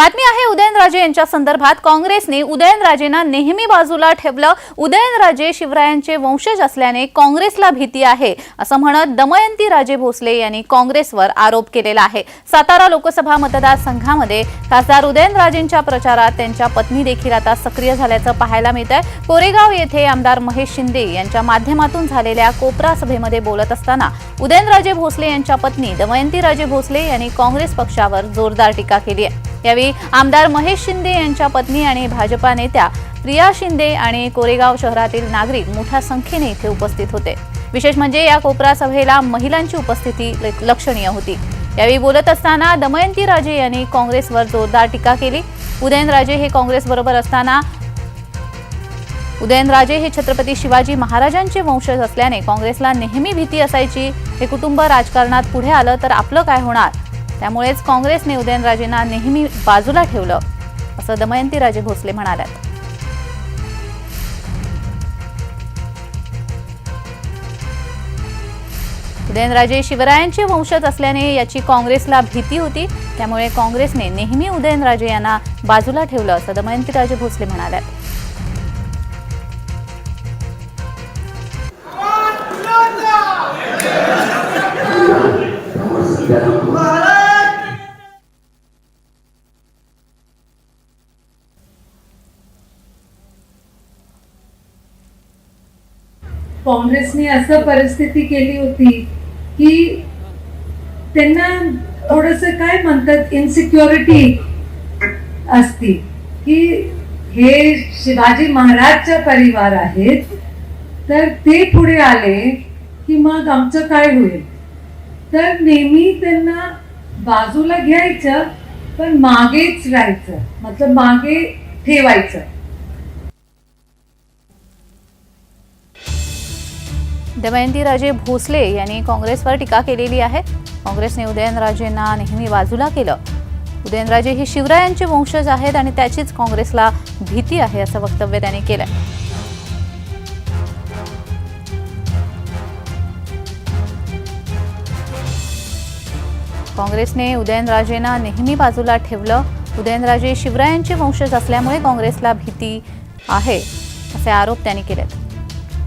बातमी आहे उदयनराजे यांच्या संदर्भात. काँग्रेसने उदयनराजेंना नेहमी बाजूला ठेवलं. उदयनराजे शिवरायांचे वंशज असल्याने काँग्रेसला भीती आहे. असं म्हणत दमयंती राजे भोसले यांनी काँग्रेसवर आरोप केलेला आहे. सातारा लोकसभा मतदारसंघामध्ये खासदार उदयनराजेंच्या प्रचारात त्यांच्या पत्नी देखील आता सक्रिय झाल्याचं पाहायला मिळत आहे कोरेगाव येथे आमदार महेश शिंदे यांच्या माध्यमातून झालेल्या कोपरा सभेमध्ये बोलत असताना उदयनराजे भोसले यांच्या पत्नी दमयंती राजे भोसले यांनी काँग्रेस पक्षावर जोरदार टीका केली आहे. यावेळी आमदार महेश शिंदे यांच्या पत्नी आणि भाजपा नेत्या प्रिया शिंदे आणि कोरेगाव शहरातील नागरिक मोठ्या संख्येने इथे उपस्थित होते. विशेष म्हणजे या कोपरा सभेला महिलांची उपस्थिती ल- लक्षणीय होती. यावेळी बोलत असताना दमयंती राजे यांनी काँग्रेसवर जोरदार टीका केली. उदयनराजे हे काँग्रेसबरोबर असताना उदयनराजे हे छत्रपती शिवाजी महाराजांचे वंशज असल्याने काँग्रेसला नेहमी भीती असायची. हे कुटुंब राजकारणात पुढे आलं तर आपलं काय होणार? त्यामुळेच काँग्रेसने उदयनराजेंना नेहमी बाजूला ठेवलं असं दमयंती राजे भोसले म्हणाल्यात. उदयनराजे शिवरायांचे वंशज असल्याने याची काँग्रेसला भीती होती त्यामुळे काँग्रेसने नेहमी उदयनराजे यांना बाजूला ठेवलं असं दमयंती राजे भोसले म्हणाल्यात. काँग्रेसने असं परिस्थिती केली होती की त्यांना थोडस काय म्हणतात इन्सिक्युरिटी असती. की हे शिवाजी महाराजचा परिवार आहेत तर ते पुढे आले की मग आमचं काय होईल? तर नेहमी त्यांना बाजूला घ्यायचं पण मागेच राहायचं. मतलब मागे ठेवायचं. दमयंती राजे भोसले यांनी काँग्रेसवर टीका केलेली आहे. काँग्रेसने उदयनराजेंना नेहमी बाजूला केलं. उदयनराजे हे शिवरायांचे वंशज आहेत आणि त्याचीच काँग्रेसला भीती आहे असं वक्तव्य त्यांनी केलंय. काँग्रेसने उदयनराजेंना नेहमी बाजूला ठेवलं. उदयनराजे शिवरायांचे वंशज असल्यामुळे काँग्रेसला भीती आहे असे आरोप त्यांनी केलेत.